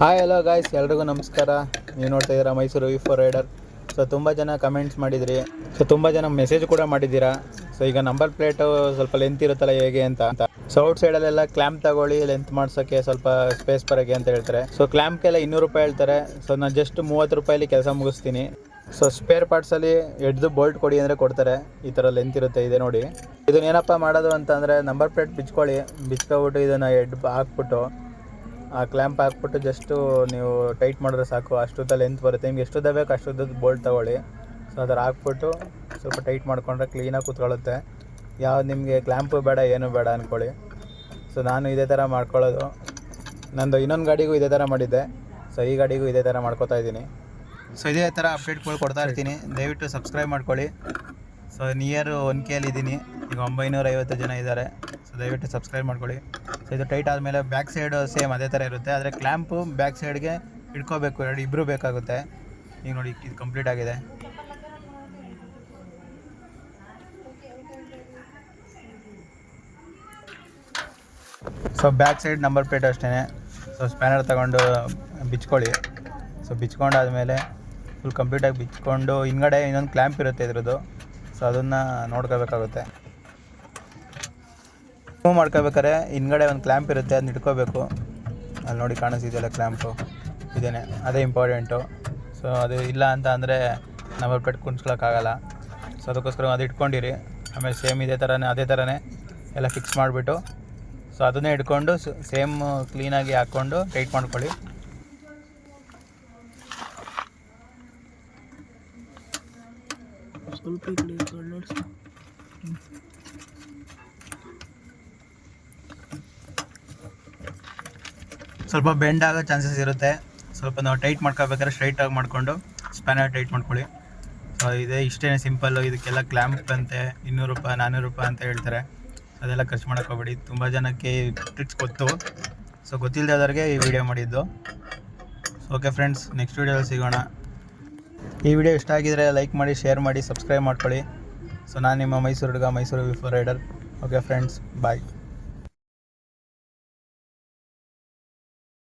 Hi hello guys ಎಲ್ರಿಗೂ ನಮಸ್ಕಾರ. ನೀವು ನೋಡ್ತಾ ಇದ್ದೀರಾ Mysuru V four rider so ತುಂಬ ಜನ ಕಮೆಂಟ್ಸ್ ಮಾಡಿದ್ರಿ. ಸೊ ತುಂಬ ಜನ ಮೆಸೇಜ್ ಕೂಡ ಮಾಡಿದ್ದೀರಾ. ಸೊ ಈಗ ನಂಬರ್ ಪ್ಲೇಟು ಸ್ವಲ್ಪ ಲೆಂತ್ ಇರುತ್ತಲ್ಲ ಹೇಗೆ ಅಂತ. ಅಂತ ಸೊ ಔಟ್ ಸೈಡಲ್ಲೆಲ್ಲ ಕ್ಲ್ಯಾಂಪ್ ತಗೊಳ್ಳಿ ಲೆಂತ್ ಮಾಡ್ಸೋಕ್ಕೆ ಸ್ವಲ್ಪ ಸ್ಪೇಸ್ ಬರೋಕ್ಕೆ ಅಂತ ಹೇಳ್ತಾರೆ. ಸೊ ಕ್ಲ್ಯಾಂಪ್ಗೆಲ್ಲ ಇನ್ನೂರು ರೂಪಾಯಿ ಹೇಳ್ತಾರೆ. ಸೊ ನಾನು ಜಸ್ಟ್ ಮೂವತ್ತು ರೂಪಾಯಲ್ಲಿ ಕೆಲಸ ಮುಗಿಸ್ತೀನಿ. ಸೊ ಸ್ಪೇರ್ ಪಾರ್ಟ್ಸಲ್ಲಿ ಎಡ್ದು ಬೋಲ್ಟ್ ಕೊಡಿ ಅಂದರೆ ಕೊಡ್ತಾರೆ. ಈ ಥರ ಲೆಂತ್ ಇರುತ್ತೆ, ಇದೆ ನೋಡಿ. ಇದನ್ನ ಏನಪ್ಪ ಮಾಡೋದು ಅಂತಂದರೆ ನಂಬರ್ ಪ್ಲೇಟ್ ಬಿಚ್ಕೊಳ್ಳಿ. ಬಿಚ್ಕೊಬಿಟ್ಟು ಇದನ್ನು ಎಡ್ ಹಾಕ್ಬಿಟ್ಟು ಆ ಕ್ಲ್ಯಾಂಪ್ ಹಾಕ್ಬಿಟ್ಟು ಜಸ್ಟು ನೀವು ಟೈಟ್ ಮಾಡಿದ್ರೆ ಸಾಕು. ಅಷ್ಟುದ್ದ ಲೆಂತ್ ಬರುತ್ತೆ. ನಿಮ್ಗೆ ಎಷ್ಟುದ್ದ ಬೇಕು ಅಷ್ಟುದ್ದದ ಬೋಲ್ಟ್ ತೊಗೊಳ್ಳಿ. ಸೊ ಅದ್ರ ಹಾಕ್ಬಿಟ್ಟು ಸ್ವಲ್ಪ ಟೈಟ್ ಮಾಡಿಕೊಂಡ್ರೆ ಕ್ಲೀನಾಗಿ ಕೂತ್ಕೊಳ್ಳುತ್ತೆ. ಯಾವ್ದು ನಿಮಗೆ ಕ್ಲ್ಯಾಂಪು ಬೇಡ ಏನೂ ಬೇಡ ಅಂದ್ಕೊಳ್ಳಿ ಸೊ ನಾನು ಇದೇ ಥರ ಮಾಡ್ಕೊಳ್ಳೋದು. ನಂದು ಇನ್ನೊಂದು ಗಾಡಿಗೂ ಇದೇ ಥರ ಮಾಡಿದ್ದೆ. ಸೊ ಈ ಗಾಡಿಗೂ ಇದೇ ಥರ ಮಾಡ್ಕೋತಾ ಇದ್ದೀನಿ. ಸೊ ಇದೇ ಥರ ಅಪ್ಡೇಟ್ಗಳು ಕೊಡ್ತಾ ಇರ್ತೀನಿ. ದಯವಿಟ್ಟು ಸಬ್ಸ್ಕ್ರೈಬ್ ಮಾಡ್ಕೊಳ್ಳಿ. ಸೊ ನಿಯರ್ ಒನ್ ಕೆಯಲ್ಲಿ ಇದ್ದೀನಿ ಈಗ ಒಂಬೈನೂರ ಐವತ್ತು ಜನ ಇದ್ದಾರೆ. ಸೊ ದಯವಿಟ್ಟು ಸಬ್ಸ್ಕ್ರೈಬ್ ಮಾಡ್ಕೊಳ್ಳಿ. ಸೊ ಇದು ಟೈಟ್ ಆದಮೇಲೆ ಬ್ಯಾಕ್ ಸೈಡು ಸೇಮ್ ಅದೇ ಥರ ಇರುತ್ತೆ. ಆದರೆ ಕ್ಲ್ಯಾಂಪು ಬ್ಯಾಕ್ ಸೈಡ್ಗೆ ಇಟ್ಕೋಬೇಕು ಎರಡು ಇಬ್ಬರು ಬೇಕಾಗುತ್ತೆ. ಈಗ ನೋಡಿ, ಇದು ಕಂಪ್ಲೀಟ್ ಆಗಿದೆ. So back side number plate ಅಷ್ಟೇ ಸೊ ಸ್ಪ್ಯಾನರ್ ತಗೊಂಡು ಬಿಚ್ಕೊಳ್ಳಿ. ಸೊ ಬಿಚ್ಕೊಂಡಾದ್ಮೇಲೆ ಫುಲ್ ಕಂಪ್ಲೀಟಾಗಿ ಬಿಚ್ಕೊಂಡು ಹಿಂಗಡೆ ಇನ್ನೊಂದು ಕ್ಲ್ಯಾಂಪ್ ಇರುತ್ತೆ ಇದ್ರದ್ದು. ಸೊ ಅದನ್ನು ನೋಡ್ಕೋಬೇಕಾಗುತ್ತೆ. ಮೂವ್ ಮಾಡ್ಕೋಬೇಕಾದ್ರೆ ಹಿಂದ್ಗಡೆ ಒಂದು ಕ್ಲ್ಯಾಂಪ್ ಇರುತ್ತೆ ಅದನ್ನ ಇಟ್ಕೋಬೇಕು. ಅಲ್ಲಿ ನೋಡಿ ಕಾಣಿಸ್ತಿದೆಯಲ್ಲ ಕ್ಲ್ಯಾಂಪು ಇದೇನೆ, ಅದೇ ಇಂಪಾರ್ಟೆಂಟು ಸೊ ಅದು ಇಲ್ಲ ಅಂತ ಅಂದರೆ ನಾವು ಪೆಟ್ಟು ಕುಣಿಸ್ಕೊಳಕ್ಕಾಗಲ್ಲ. ಸೊ ಅದಕ್ಕೋಸ್ಕರ ಅದು ಇಟ್ಕೊಂಡಿರಿ. ಆಮೇಲೆ ಸೇಮ್ ಇದೇ ಥರನೇ ಅದೇ ಥರನೇ ಎಲ್ಲ ಫಿಕ್ಸ್ ಮಾಡಿಬಿಟ್ಟು. ಸೊ ಅದನ್ನೇ ಇಟ್ಕೊಂಡು ಸೇಮ್ ಕ್ಲೀನಾಗಿ ಹಾಕ್ಕೊಂಡು ಟೈಟ್ ಮಾಡ್ಕೊಳ್ಳಿ. ಸ್ವಲ್ಪ ಈ ಕಡೆ ಕಣ್ಣಾಡ್ಸು ಸ್ವಲ್ಪ ಬೆಂಡ್ ಆಗೋ ಚಾನ್ಸಸ್ ಇರುತ್ತೆ. ಸ್ವಲ್ಪ ನಾವು ಟೈಟ್ ಮಾಡ್ಕೋಬೇಕಾದ್ರೆ ಸ್ಟ್ರೈಟಾಗಿ ಮಾಡಿಕೊಂಡು ಸ್ಪ್ಯಾನರ್ ಟೈಟ್ ಮಾಡ್ಕೊಳ್ಳಿ. ಸೊ ಇದೇ ಇಷ್ಟೇ ಸಿಂಪಲ್ಲು. ಇದಕ್ಕೆಲ್ಲ ಕ್ಲ್ಯಾಂಪ್ ಅಂತೆ, ಇನ್ನೂರು ರೂಪಾಯಿ ನಾನ್ನೂರು ರೂಪಾಯಿ ಅಂತ ಹೇಳ್ತಾರೆ. ಅದೆಲ್ಲ ಖರ್ಚು ಮಾಡೋಕ್ಕೆ ತುಂಬ ಜನಕ್ಕೆ ಟ್ರಿಕ್ಸ್ ಗೊತ್ತು. ಸೊ ಗೊತ್ತಿಲ್ಲದವ್ರಿಗೆ ಈ ವಿಡಿಯೋ ಮಾಡಿದ್ದು. ಓಕೆ ಫ್ರೆಂಡ್ಸ್ ನೆಕ್ಸ್ಟ್ ವೀಡಿಯೋದಲ್ಲಿ ಸಿಗೋಣ. ಈ ವಿಡಿಯೋ ಇಷ್ಟ ಆಗಿದರೆ ಲೈಕ್ ಮಾಡಿ ಶೇರ್ ಮಾಡಿ ಸಬ್ಸ್ಕ್ರೈಬ್ ಮಾಡ್ಕೊಳ್ಳಿ. ಸೊ ನಾನು ನಿಮ್ಮ ಮೈಸೂರು ಹುಡುಗ, Mysuru V four rider okay friends bye